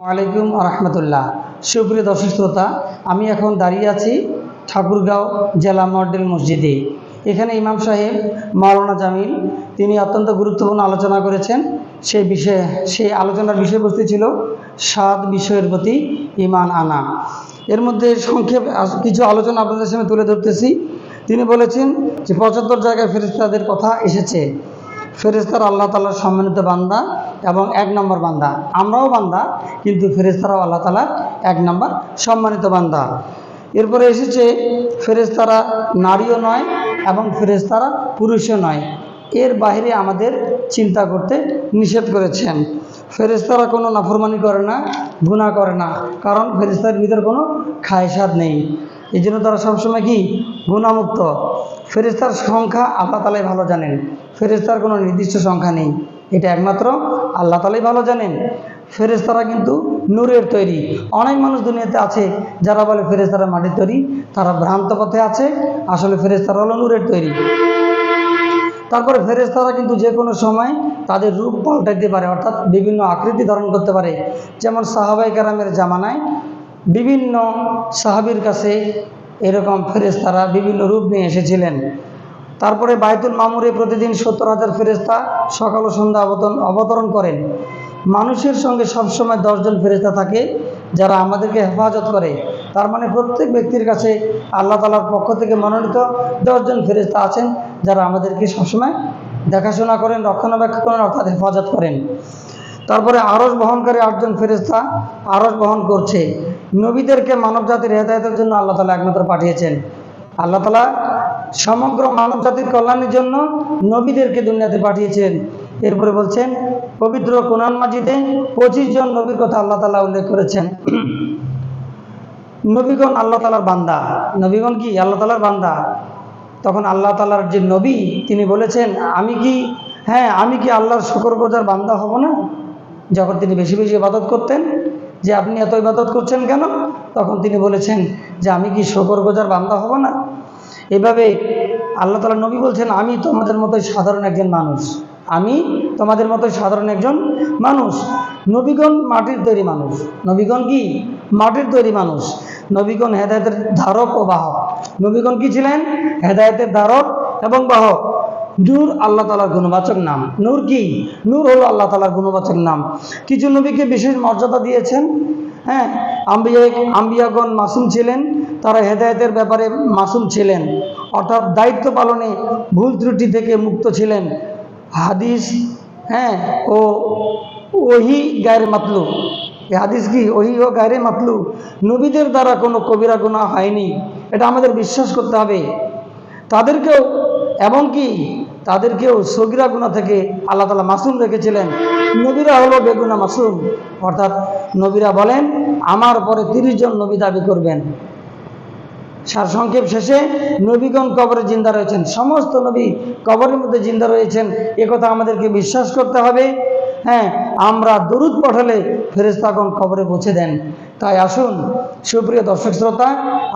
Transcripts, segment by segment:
আলাইকুম রহমতুল্লাহ সুপ্রিয় দর্শক শ্রোতা, আমি এখন দাঁড়িয়ে আছি ঠাকুরগাঁও জেলা মডেল মসজিদে। এখানে ইমাম সাহেব মাওলানা জামিল, তিনি অত্যন্ত গুরুত্বপূর্ণ আলোচনা করেছেন। সেই বিষয়ে সেই আলোচনার বিষয়বস্তু ছিল সাত বিষয়ের প্রতি ইমান আনা। এর মধ্যে সংক্ষেপ কিছু আলোচনা আপনাদের সামনে তুলে ধরতেছি। তিনি বলেছেন যে পঁচাত্তর জায়গায় ফেরিস্তাদের কথা এসেছে। ফেরেস্তার আল্লাহ তালার সম্মানিত বান্দা। এবং এক নম্বর বান্দা। আমরাও বান্দা, কিন্তু ফেরেস্তারাও আল্লাহ তালার এক নম্বর সম্মানিত বান্দা। এরপরে এসেছে ফেরেস্তারা নারীও নয় এবং ফেরেস্তারা পুরুষও নয়। এর বাইরে আমাদের চিন্তা করতে নিষেধ করেছেন। ফেরেস্তারা কোনো নাফরমানি করে না গুণা করে না, কারণ ফেরেস্তার ভিতরে কোনো খায়সাদ নেই। এই জন্য তারা সবসময় কি? গুণামুক্ত ফেরেস্তার সংখ্যা আল্লাহ তালাই ভালো জানেন। ফেরেস্তার কোনো নির্দিষ্ট সংখ্যা নেই। এটা একমাত্র আল্লাহ তালাই ভালো জানেন। ফেরেস্তারা কিন্তু নূরের তৈরি। অনেক মানুষ দুনিয়াতে আছে, যারা বলে ফেরেস্তারা মাটির তৈরি। তারা ভ্রান্ত পথে আছে, আসলে ফেরেস্তারা হলো নূরের তৈরি। তারপরে ফেরেস্তারা কিন্তু যে কোনো সময় তাদের রূপ পাল্টাইতে পারে, অর্থাৎ বিভিন্ন আকৃতি ধারণ করতে পারে। যেমন সাহাবাই কারামের জামানায় বিভিন্ন সাহাবির কাছে এরকম ফেরেস্তারা বিভিন্ন রূপ নিয়ে এসেছিলেন। তারপরে বায়তুল মামুরে প্রতিদিন সত্তর হাজার ফেরেস্তা সকাল ও সন্ধ্যা অবতরণ অবতরণ করেন। মানুষের সঙ্গে সবসময় দশজন ফেরেস্তা থাকে যারা আমাদেরকে হেফাজত করে। তার মানে প্রত্যেক ব্যক্তির কাছে আল্লাহ তালার পক্ষ থেকে মনোনীত দশজন ফেরেস্তা আছেন যারা আমাদেরকে সবসময় দেখাশোনা করেন, রক্ষণাবেক্ষণ করেন, অর্থাৎ হেফাজত করেন। তারপরে আরস বহনকারী আটজন ফেরেস্তা আরস বহন করছে। নবীদেরকে মানব জাতির হেদায়তের জন্য আল্লাহ তালা একমাত্র পাঠিয়েছেন। আল্লাহ তালা সমগ্র মানব জাতির কল্যাণের জন্য নবীদেরকে দুনিয়াতে পাঠিয়েছেন। এরপরে বলছেন, পবিত্র কোরআন মাজিদে পঁচিশ জন নবীর কথা আল্লাহ তালা উল্লেখ করেছেন। নবীগণ আল্লাহ তালার বান্দা। নবীগণ কি? আল্লাহ তালার বান্দা। তখন আল্লাহ তালার যে নবী, তিনি বলেছেন, আমি কি? হ্যাঁ আমি কি আল্লাহর শুকর গোজার বান্দা হব না? যখন তিনি বেশি বেশি ইবাদত করতেন যে আপনি এত ইবাদত করছেন কেন? তখন তিনি বলেছেন যে আমি কি শকর গোজার বান্দা হব না? এভাবে আল্লাহ তালা নবী বলছেন, আমি তোমাদের মতোই সাধারণ একজন মানুষ। আমি তোমাদের মতোই সাধারণ একজন মানুষ। নবীগণ মাটির তৈরি মানুষ। নবীগণ কি? মাটির তৈরি মানুষ। নবীগণ হেদায়তের ধারক ও বাহক। নবীগণ কি ছিলেন? হেদায়তের ধারক এবং বাহক। নূর আল্লাহ তালার গুণবাচক নাম। নূর কি? নূর হলো আল্লাহ তালার গুণবাচক নাম। কিছু নবীকে বিশেষ মর্যাদা দিয়েছেন? হ্যাঁ আম্বিয়া আম্বিয়াগণ মাসুম ছিলেন, তারা হেদায়েতের ব্যাপারে মাসুম ছিলেন। অর্থাৎ দায়িত্ব পালনে ভুল ত্রুটি থেকে মুক্ত ছিলেন। হাদিস হ্যাঁ ও ওহি গায়ের মাতলু। হাদিস কি? ওহি ও গায়ের মাতলু। নবীদের দ্বারা কোনো কবিরা গুণা হয়নি। এটা আমাদের বিশ্বাস করতে হবে। তাদেরকেও এবং কি তাদেরকেও সগিরা গুণা থেকে আল্লাহ তালা মাসুম রেখেছিলেন। নবীরা হলো বেগুনা মাসুম। অর্থাৎ নবীরা বলেন, আমার পরে তিরিশ জন নবী দাবি করবেন। সারসংক্ষেপ শেষে, নবীগণ কবরে জিন্দা রয়েছেন। সমস্ত নবী কবরের মধ্যে জিন্দা রয়েছেন। একথা আমাদেরকে বিশ্বাস করতে হবে। হ্যাঁ আমরা দরুদ পাঠালে ফেরেস্তাগণ কবরে পৌঁছে দেন। তাই আসুন, সুপ্রিয় দর্শক শ্রোতা,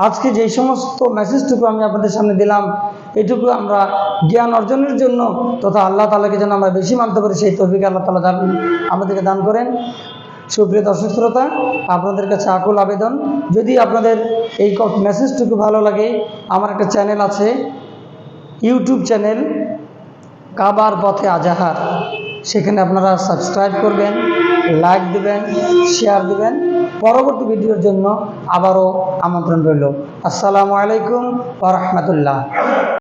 আজকে যেই সমস্ত মেসেজটুকু আমি আপনাদের সামনে দিলাম, এটুকু আমরা জ্ঞান অর্জনের জন্য তথা আল্লাহ তালাকে যেন আমরা বেশি মানতে পারি, সেই তৌফিক আল্লাহ তালা দান, আমাদেরকে দান করেন। সুপ্রিয় দর্শক শ্রোতা, আপনাদের কাছে আকুল আবেদন, যদি আপনাদের এই মেসেজটুকু ভালো লাগে, আমার একটা চ্যানেল আছে, ইউটিউব চ্যানেল কাবার পথে আজাহার। সেখানে আপনারা সাবস্ক্রাইব করবেন লাইক দেবেন শেয়ার দেবেন। পরবর্তী ভিডিওর জন্য আবারও আমন্ত্রণ রইল। আসসালামু আলাইকুম ওরহমতুল্লাহ